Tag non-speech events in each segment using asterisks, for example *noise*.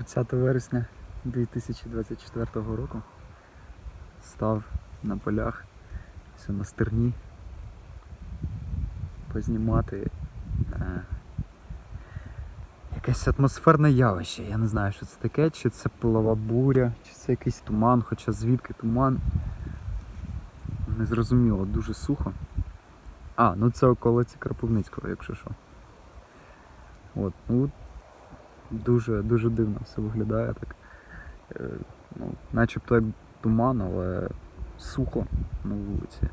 30 вересня 2024 року став на полях, все на стерні, познімати е, якесь атмосферне явище. Я не знаю, що це таке, чи це пилова буря, чи це якийсь туман, хоча звідки туман. Незрозуміло, дуже сухо. А, ну це околиці Кропивницького, якщо що. От, ну дуже, дуже дивно все виглядає так. Е, ну, начебто як туман, але сухо на вулиці.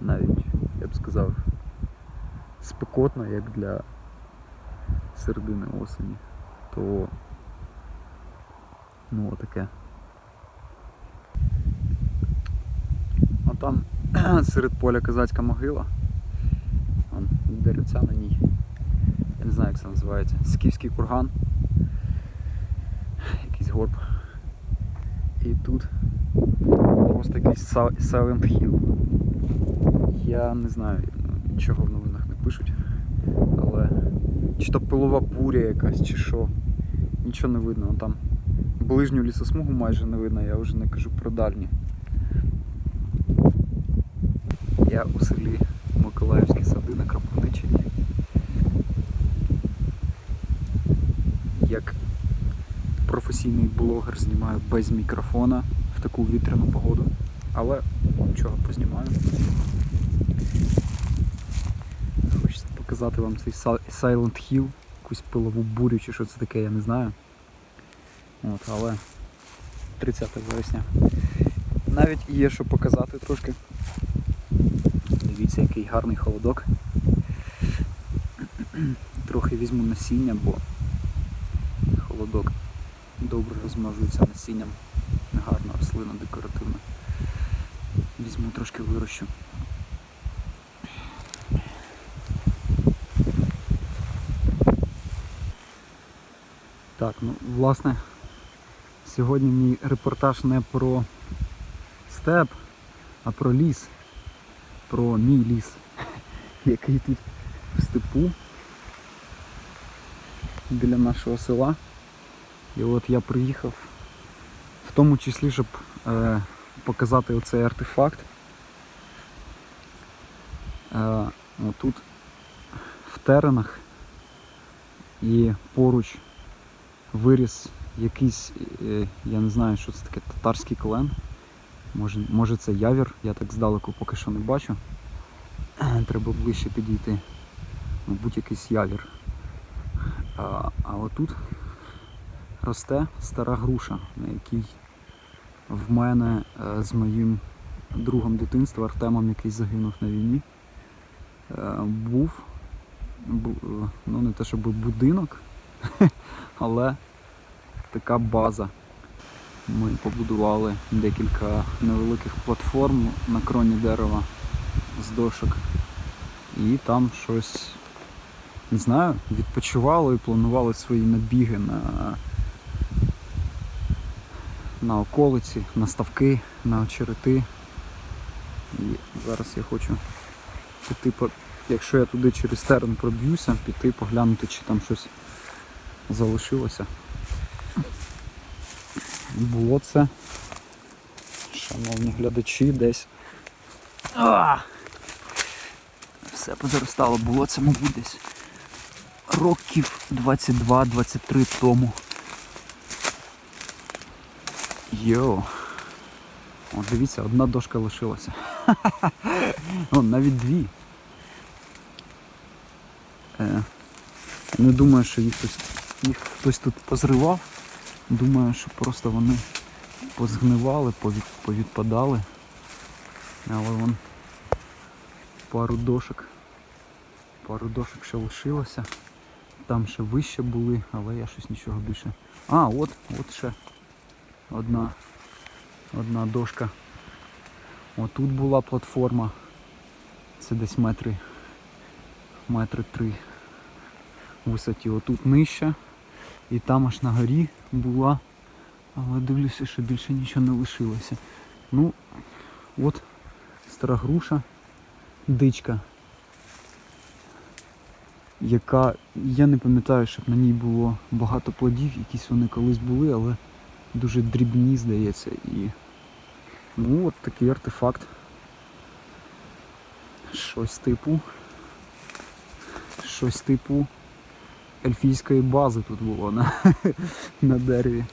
Навіть, я б сказав, спекотно, як для середини осені. То ну отаке. А там *clears throat* серед поля козацька могила. Вон, на ній. Я не знаю, як це називається. Скіфський курган. Якийсь горб. І тут просто якийсь Silent Hill. Я не знаю, нічого в новинах не пишуть. Але чи то пилова буря якась, чи що. Нічого не видно. Вон Там ближню лісосмугу майже не видно, я вже не кажу про дальні. Я у селі Миколаївські сади на Кропивниччині. Як професійний блогер знімаю без мікрофона в таку вітряну погоду. Але нічого познімаю. Хочеться показати вам цей Silent Hill, якусь пилову бурю чи що це таке, я не знаю. От, але 30 вересня. Навіть є що показати трошки. Дивіться, який гарний холодок. Трохи візьму насіння, бо холодок добре розмножується насінням. Гарна рослина декоративна. Візьму трошки вирощу. Так, ну власне, сьогодні мій репортаж не про степ, а про ліс. Про мій ліс, *laughs* який тут в степу біля нашого села. І от я приїхав в тому числі, щоб е, показати оцей артефакт. Е, отут в теренах і поруч виріс якийсь, е, я не знаю, що це таке, татарський клен. Може, може це явір, я так здалеку поки що не бачу. Треба ближче підійти. Мабуть, якийсь явір. А, а отут росте стара груша, на якій в мене е, з моїм другом дитинства Артемом, який загинув на війні, е, був е, ну не те, щоб будинок, *laughs* але така база. Ми побудували декілька невеликих платформ на кроні дерева з дошок. І там щось, не знаю, відпочивали і планували свої набіги на, на околиці, на ставки, на очерети. І зараз я хочу піти, якщо я туди через терен проб'юся, піти поглянути, чи там щось залишилося. Було це, шановні глядачі, десь. А! Все позаростало, було це, мабуть, десь років 22-23 тому. Йоу. О, дивіться, одна дошка лишилася. *laughs* О, навіть дві. Е, не думаю, що їх хтось, їх хтось тут позривав. Думаю, що просто вони позгнивали, повід, повідпадали. Але вон пару дошок. Пару дошок ще лишилося. Там ще вище були, але я щось нічого більше. А, от, от ще одна, одна дошка. Отут була платформа. Це десь метри, метри три в висоті. Отут нижче. І там аж на горі була. Але дивлюся, що більше нічого не лишилося. Ну, от стара груша, дичка. яка. Я не пам'ятаю, щоб на ній було багато плодів, якісь вони колись були, але дуже дрібні, здається. І ну от такий артефакт. Щось типу. Щось типу ельфійської бази тут було на, *laughs* на дереві.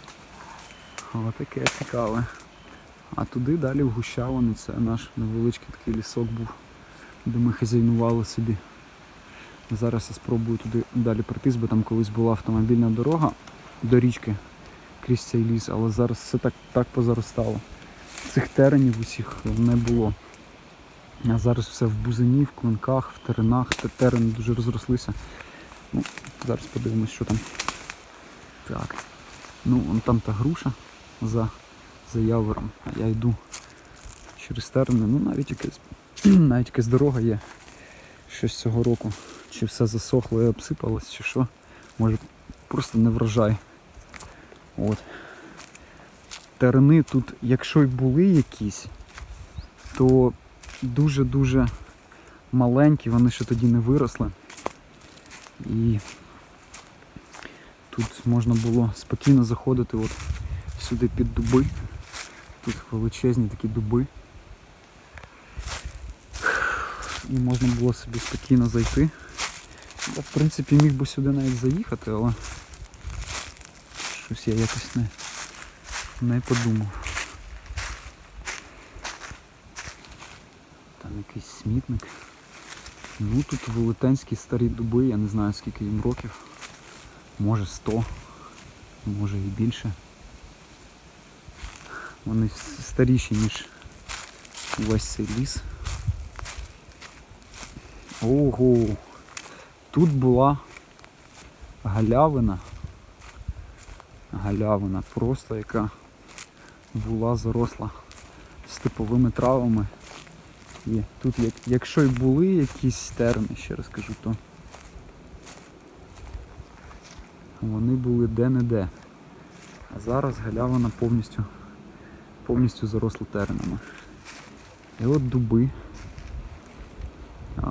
О, таке цікаве. А туди далі в Гущавини це наш невеличкий такий лісок був, де ми хазяйнували собі. Зараз я спробую туди далі пройтись, бо там колись була автомобільна дорога до річки крізь цей ліс, але зараз все так, так позаростало. Цих теренів усіх не було. А зараз все в бузині, в клинках, в теренах. Терени дуже розрослися. Ну, зараз подивимось, що там. Так. Ну, вон там та груша за, за явором. А я йду через терени. Ну навіть якась, *clears throat* навіть якась дорога є. Щось цього року. Чи все засохло і обсипалось, чи що. Може просто не врожай. От. Терени тут, якщо й були якісь, то дуже-дуже маленькі, вони ще тоді не виросли. І тут можна було спокійно заходити от сюди під дуби. Тут величезні такі дуби. І можна було собі спокійно зайти. Я, в принципі, міг би сюди навіть заїхати, але щось я якось не, не подумав. Там якийсь смітник. Ну тут велетенські старі дуби, я не знаю скільки їм років. Може 100, може і більше. Вони старіші, ніж весь цей ліс. Ого! Тут була галявина. Галявина просто яка була заросла степовими травами. І тут, якщо й були якісь терни, ще раз кажу, то вони були де-не-де. А зараз галявина повністю, повністю заросла тернами. І от дуби.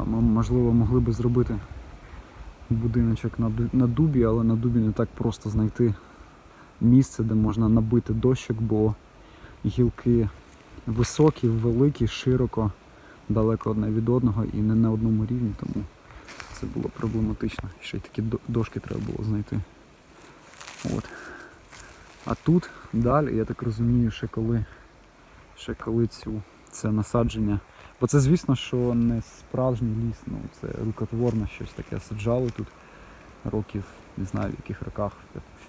Ми, можливо, могли би зробити будиночок на дубі, але на дубі не так просто знайти місце, де можна набити дощок, бо гілки високі, великі, широко, далеко одне від одного і не на одному рівні, тому це було проблематично. Ще й такі дошки треба було знайти. От. А тут далі, я так розумію, ще коли, ще коли цю, це насадження. Бо це, звісно, що не справжній ліс, ну це рукотворне щось таке саджали тут років, не знаю в яких роках,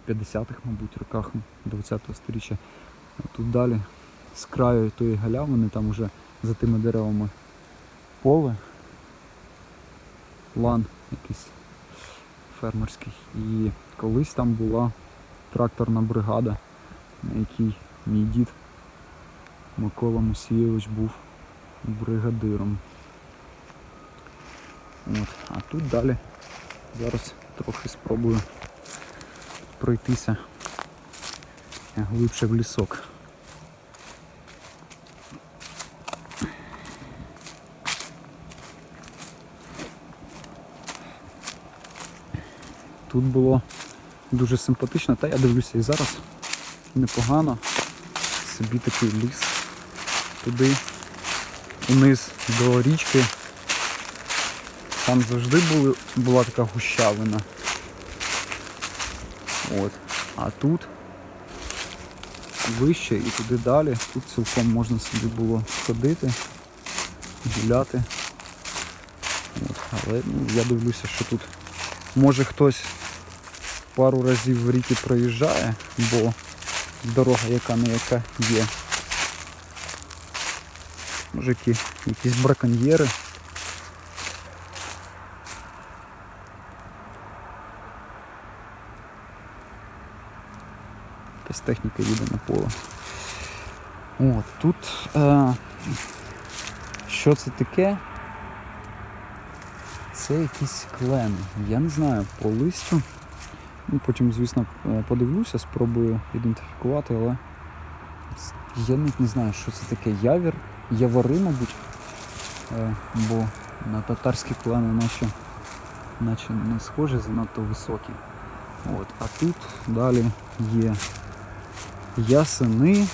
50-х, мабуть, роках 20-го сторіччя. Тут далі з краю тої галявини, там уже за тими деревами поле, лан якийсь фермерський. І колись там була тракторна бригада, на якій мій дід Микола Мусійович був бригадиром. От. А тут далі зараз трохи спробую пройтися глибше в лісок. Тут було дуже симпатично, та я дивлюся і зараз непогано. Собі такий ліс туди униз до річки. Там завжди були, була така гущавина. От. А тут вище і туди далі. Тут цілком можна собі було ходити, гуляти. От. Але ну, я дивлюся, що тут може хтось пару разів в ріки проїжджає, бо дорога яка не яка є. Може які, якісь браконьєри. Техніка їде на поле. От, тут е, що це таке? Це якісь клени. Я не знаю по листю. Ну, потім, звісно, е, подивлюся, спробую ідентифікувати, але я навіть не знаю, що це таке явір, явори, мабуть. Е, бо на татарські клани наші наче не схожі, занадто високі. От, а тут далі є ясени.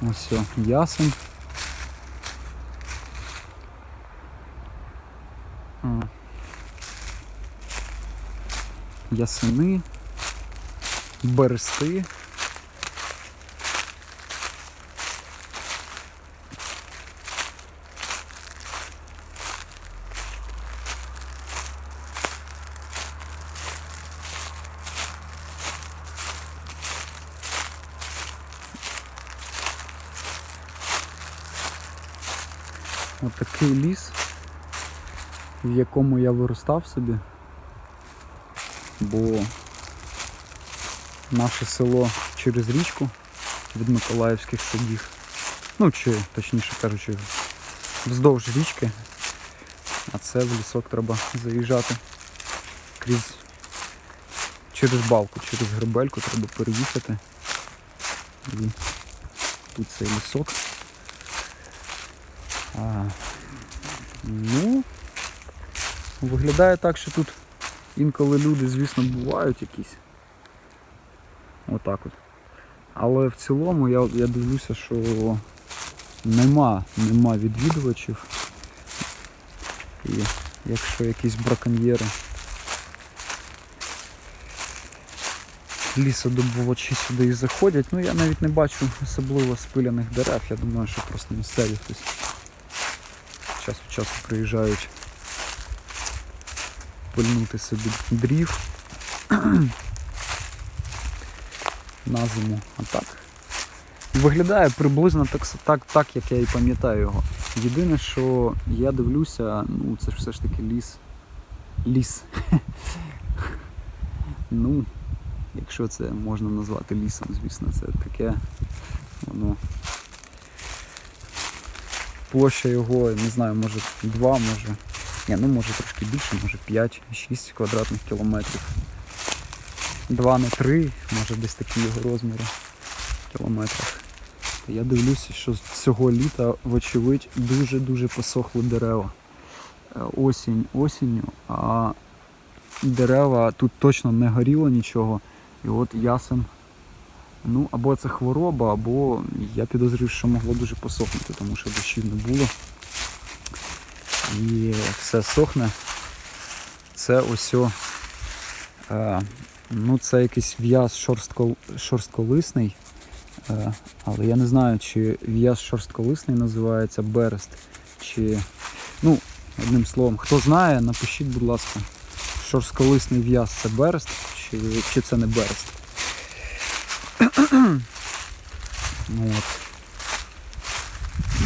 Ось все ясен. Ясени, берести. От такий ліс, в якому я виростав собі, бо наше село через річку від Миколаївських садів, ну чи точніше кажучи, вздовж річки, а це в лісок треба заїжджати крізь через балку, через гребельку треба переїхати. І тут цей лісок. Ну, виглядає так, що тут інколи люди, звісно, бувають якісь. Отак от. Але в цілому я, я дивлюся, що нема, нема відвідувачів. І якщо якісь браконьєри лісодобувачі сюди і заходять, ну я навіть не бачу особливо спиляних дерев. Я думаю, що просто місцеві хтось час від часу приїжджають пильнути собі дрів *clears throat* на зиму. А так. Виглядає приблизно так, так, так, як я і пам'ятаю його. Єдине, що я дивлюся, ну це ж все ж таки ліс. Ліс. *laughs* ну, якщо це можна назвати лісом, звісно, це таке. Воно площа його, не знаю, може 2, може. Ні, ну може трошки більше, може 5-6 квадратних кілометрів. 2 на 3, може десь такі його розміри в кілометрах. Я дивлюся, що цього літа, вочевидь, дуже-дуже посохли дерева. Е, Осінь осінню, а дерева тут точно не горіло нічого. І от ясен Ну, або це хвороба, або я підозрюю, що могло дуже посохнути, тому що дощів не було. І все сохне. Це ось е, ну це якийсь в'яз шорстко, шорстколисний. Е, але я не знаю, чи в'яз шорстколисний називається берест, чи. Ну, одним словом, хто знає, напишіть, будь ласка, шорстколисний в'яз це берест, чи, чи це не берест. Ну, От.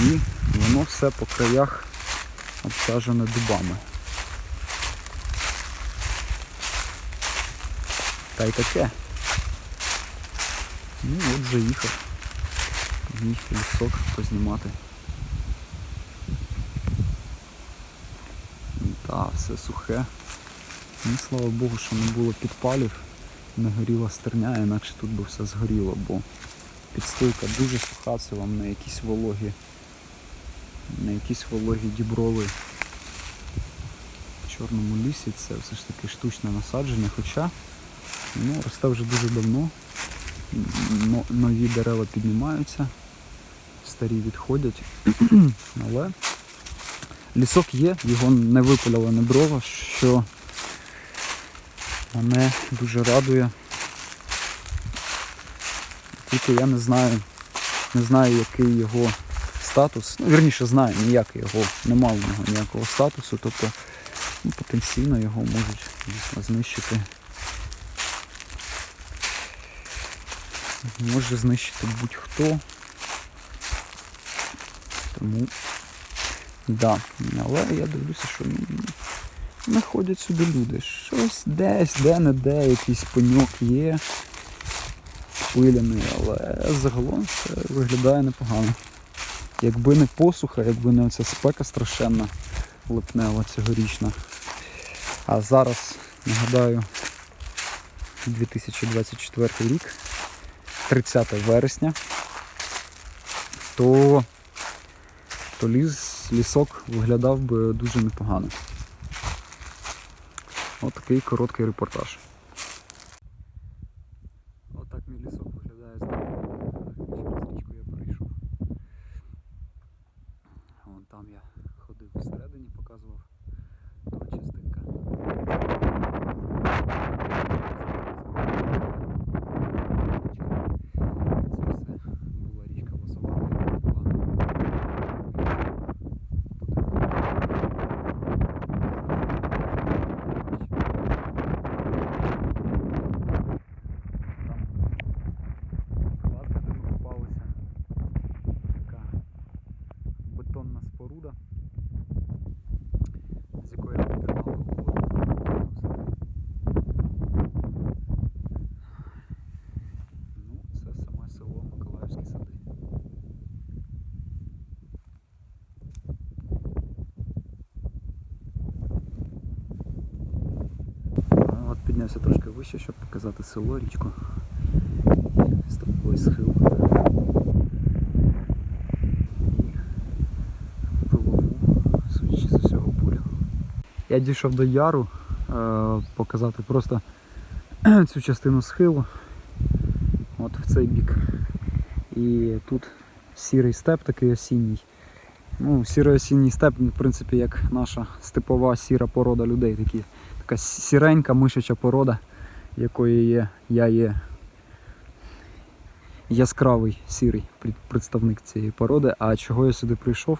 І воно все по краях обсаджене дубами. Та й таке. Ну от заїхав. Мій лісок познімати. Та, все сухе. Ну, слава Богу, що не було підпалів не горіла стерня, інакше тут би все згоріло, бо підстилка дуже суха, це вам не якісь вологі, не якісь вологі діброви. В чорному лісі це все ж таки штучне насадження, хоча ну, росте вже дуже давно. Нові дерева піднімаються, старі відходять. *clears throat* Але лісок є, його не випаляло не дрова, що мене дуже радує. Тільки я не знаю, не знаю, який його статус. Ну, вірніше знаю, ніякий його, нема в нього ніякого статусу, тобто ну, потенційно його можуть дійсно знищити. Може знищити будь-хто. Тому да. Але я дивлюся, що м, не ходять сюди люди. Щось десь, де-не-де, якийсь пеньок є. Спиляний, але загалом це виглядає непогано. Якби не посуха, якби не оця спека страшенна липнева цьогорічна. А зараз, нагадаю, 2024 рік, 30 вересня, то, то ліс, лісок виглядав би дуже непогано. От такий короткий репортаж. бетонна споруда, з якої ми тримали воду. Ну, це саме село Миколаївські сади. Ну, От піднявся трошки вище, щоб показати село, річку. З такий схил. Я дійшов до яру, е, показати просто *clears throat* цю частину схилу. От в цей бік. І тут сірий степ такий осінній. Ну, сірий осінній степ, в принципі, як наша степова сіра порода людей. Такі, така сіренька мишача порода, якої є, я є яскравий сірий представник цієї породи. А чого я сюди прийшов?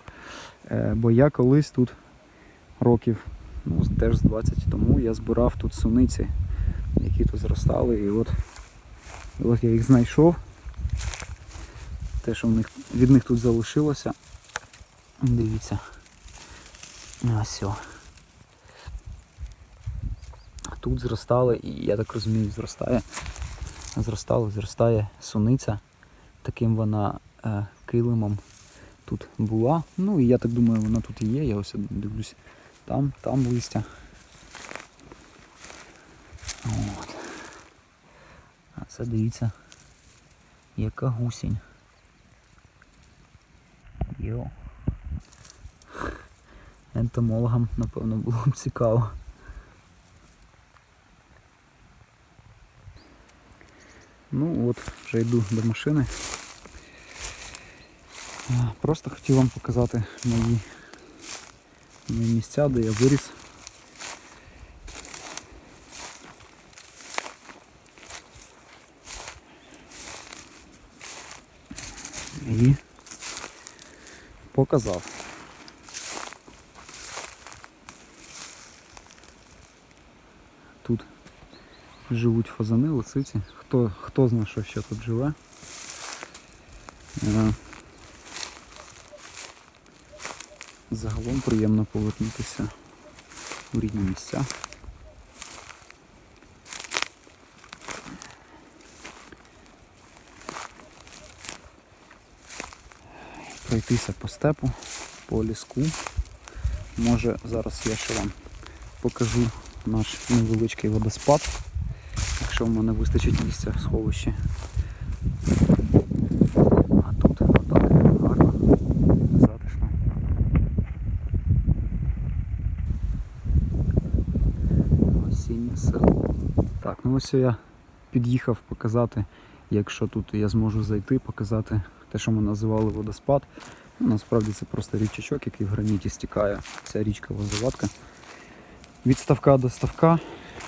Е, Бо я колись тут років, ну теж з 20 тому, я збирав тут суниці, які тут зростали. І от, от я їх знайшов. Те, що в них, від них тут залишилося. Дивіться. Ось. о. Тут зростали, і я так розумію, зростає. Зростало, зростає суниця. Таким вона е, килимом тут була. Ну і я так думаю, вона тут і є. Я ось дивлюсь там, там листя. От. А це дивіться, яка гусінь. Йо. Ентомологам, напевно, було б цікаво. Ну от, вже йду до машини. Просто хотів вам показати мої, мої місця, де я виріс. І показав. Тут живуть фазани, лисиці. Хто, хто знає, що ще тут живе. Е, Загалом приємно повернутися у рідні місця. Пройтися по степу, по ліску. Може зараз я ще вам покажу наш невеличкий водоспад, якщо в мене вистачить місця в сховищі. А тут отак гарно, затишно. Осіннє село. Так, ну ось я під'їхав показати, якщо тут я зможу зайти, показати те, що ми називали водоспад. Ну, насправді це просто річачок, який в граніті стікає. Ця річка Возоватка. Від ставка до ставка,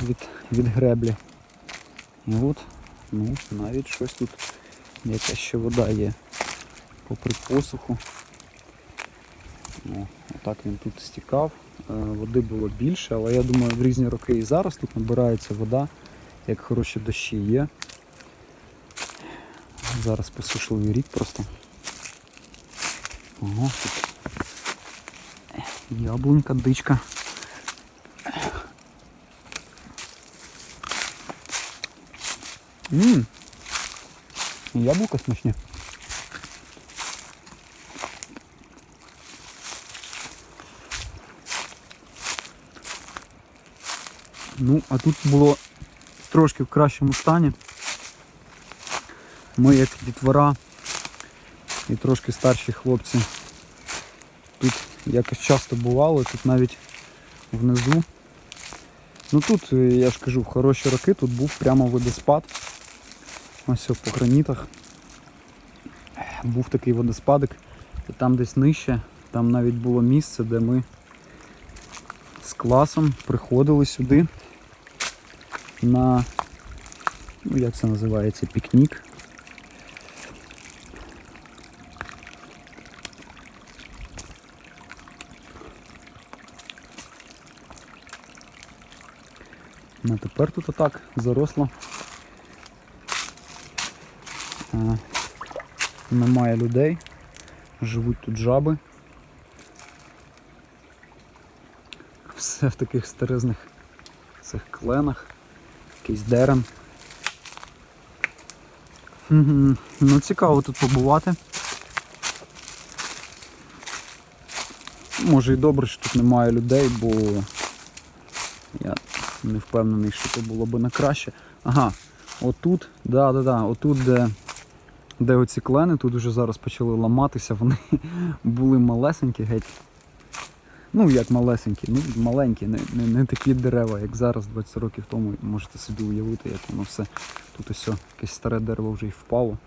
від, від греблі. І от, ну, навіть щось тут, якась ще вода є. Попри посуху. О, отак він тут стікав. Е, Води було більше, але я думаю, в різні роки і зараз тут набирається вода, як хороші дощі є. Зараз посушливий рік просто. Ого, тут яблунька, дичка. Ммм. Яблука смачні. Ну, а тут було трошки в кращому стані. Ми як дітвора і трошки старші хлопці тут якось часто бували, тут навіть внизу Ну тут, е, я ж кажу, в хороші роки тут був прямо водоспад. Ось по гранітах. Був такий водоспадик. І там десь нижче, там навіть було місце, де ми з класом приходили сюди на, ну як це називається, пікнік. Ну, а тепер тут отак заросло. А, немає людей, живуть тут жаби. Все в таких старезних цих кленах, якийсь дерен. Ну цікаво тут побувати. Може і добре, що тут немає людей, бо я не впевнений, що це було б на краще. Ага, отут, да, да, да, отут, де, де оці клени, тут вже зараз почали ламатися, вони *laughs* були малесенькі геть. Ну, як малесенькі, ну маленькі, не, не, не такі дерева, як зараз, 20 років тому. Можете собі уявити, як воно все. Тут ось якесь старе дерево вже й впало.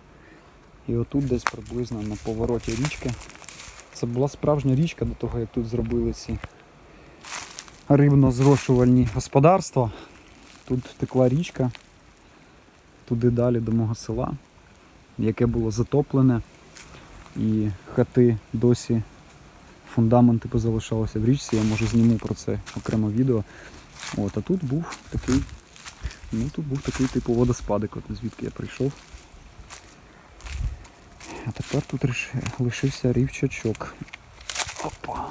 І отут десь приблизно на повороті річки. Це була справжня річка до того, як тут зробили ці рибно-зрошувальні господарства. Тут текла річка, туди далі до мого села, яке було затоплене. І хати досі фундаменти позалишалися в річці, я може зніму про це окремо відео. От, а тут був такий, ну тут був такий типу водоспадик, от звідки я прийшов. А тепер тут лишився рівчачок. Опа.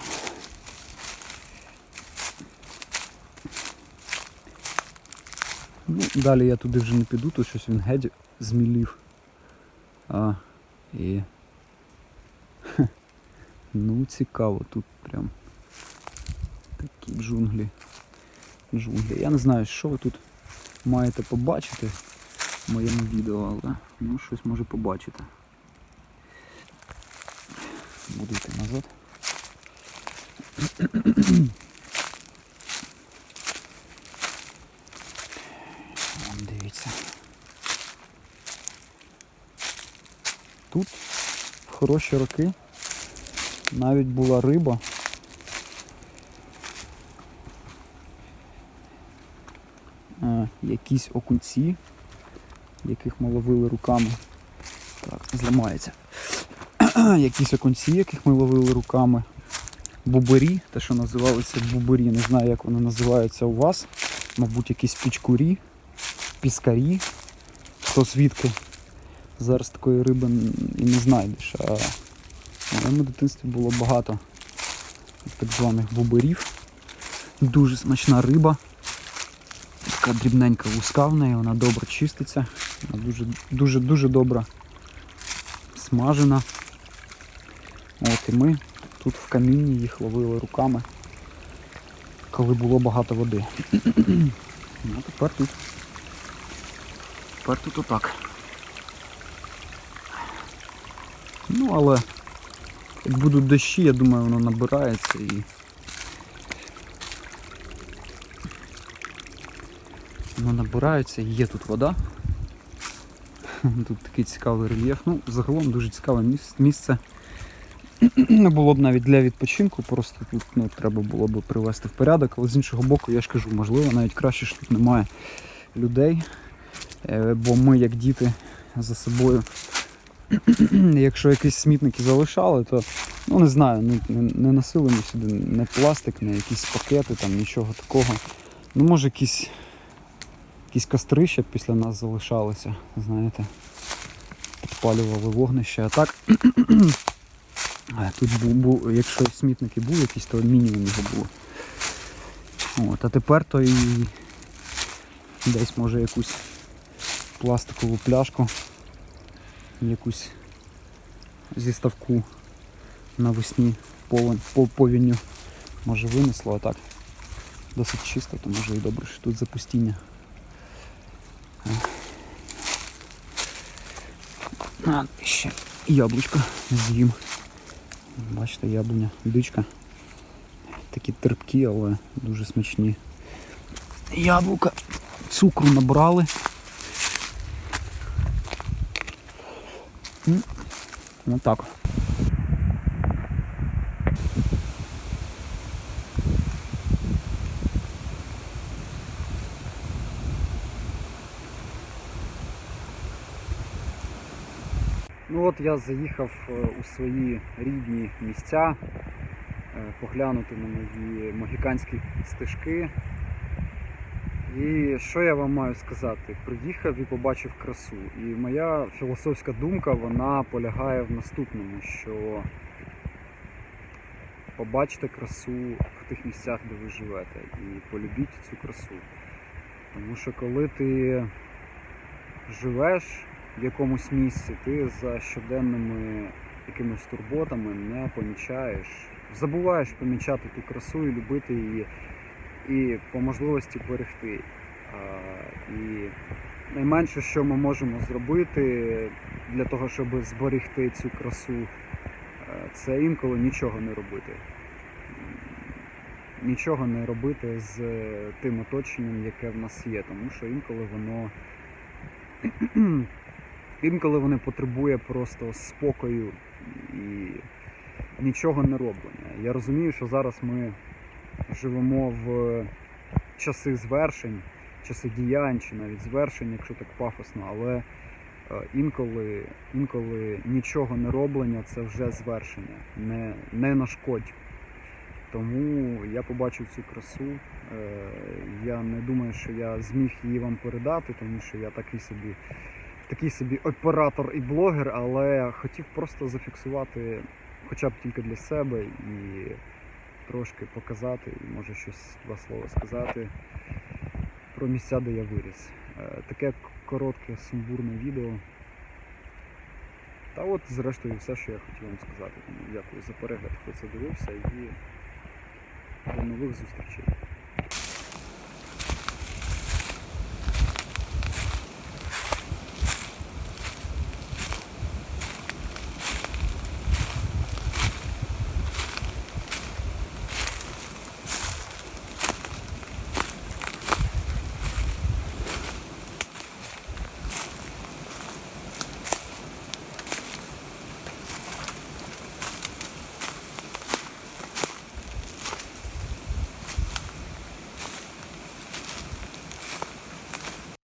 Ну, далі я туди вже не піду, тут щось він геть змілів. А, і... Ну, цікаво, тут прям такі джунглі. Джунглі. Я не знаю, що ви тут маєте побачити в моєму відео, але ну, щось може побачити. Буду йти назад. Дивіться. Тут в хороші роки навіть була риба. А, якісь окунці, яких ми ловили руками. Так, зламається. *clears throat* якісь окунці, яких ми ловили руками. Бубарі, те, що називалися бубарі, не знаю, як вони називаються у вас. Мабуть, якісь пічкурі, піскарі. Хто звідки зараз такої риби і не знайдеш. А в моєму дитинстві було багато так званих бубарів. Дуже смачна риба. Така дрібненька луска в неї, вона добре чиститься. Вона дуже дуже дуже добре смажена. От і ми тут в камінні їх ловили руками, коли було багато води. *clears throat* Ну тепер тут. Тепер тут отак. Ну але як будуть дощі, я думаю, воно набирається і воно набирається, є тут вода. Тут такий цікавий рельєф. Ну, загалом дуже цікаве місце. Не *clears throat* було б навіть для відпочинку, просто тут ну, треба було б привести в порядок, але з іншого боку, я ж кажу, можливо, навіть краще, що тут немає людей. Е, Бо ми, як діти, за собою, *clears throat* якщо якісь смітники залишали, то ну не знаю, ну, не, не носили ми сюди не пластик, не якісь пакети, там нічого такого. Ну, може, якісь, якісь кострища після нас залишалися, знаєте, підпалювали вогнище. А так, *clears throat* тут був, був, якщо смітники були якісь, то мінімум його було. От, а тепер то і десь може якусь пластикову пляшку, якусь зі ставку навесні по повінню може винесло, а так досить чисто, то може і добре, що тут запустіння. А, ще яблучко з'їм. Бачите, яблуня, дичка. Такі терпкі, але дуже смачні. яблука цукру набрали. М, Отак. Ну от я заїхав е, у свої рідні місця, е, поглянути на мої могіканські стежки. І що я вам маю сказати? Приїхав і побачив красу. І моя філософська думка вона полягає в наступному, що побачте красу в тих місцях, де ви живете, і полюбіть цю красу. Тому що коли ти живеш в якомусь місці, ти за щоденними якимись турботами не помічаєш, забуваєш помічати ту красу і любити її, і по можливості берегти. І найменше, що ми можемо зробити для того, щоб зберегти цю красу, е, це інколи нічого не робити. Нічого не робити з тим оточенням, яке в нас є, тому що інколи воно *clears throat* інколи воно потребує просто спокою і нічого не роблення. Я розумію, що зараз ми живемо в часи звершень, часи діянь чи навіть звершень, якщо так пафосно, але е, інколи, інколи нічого не роблення це вже звершення, не, не нашкодь. Тому я побачив цю красу. Е, Я не думаю, що я зміг її вам передати, тому що я такий собі, такий собі оператор і блогер, але хотів просто зафіксувати хоча б тільки для себе і трошки показати, і може щось два слова сказати про місця, де я виріс. Е, Таке коротке сумбурне відео. Та от, зрештою, все, що я хотів вам сказати. Тому дякую за перегляд, хто це дивився, і до нових зустрічей.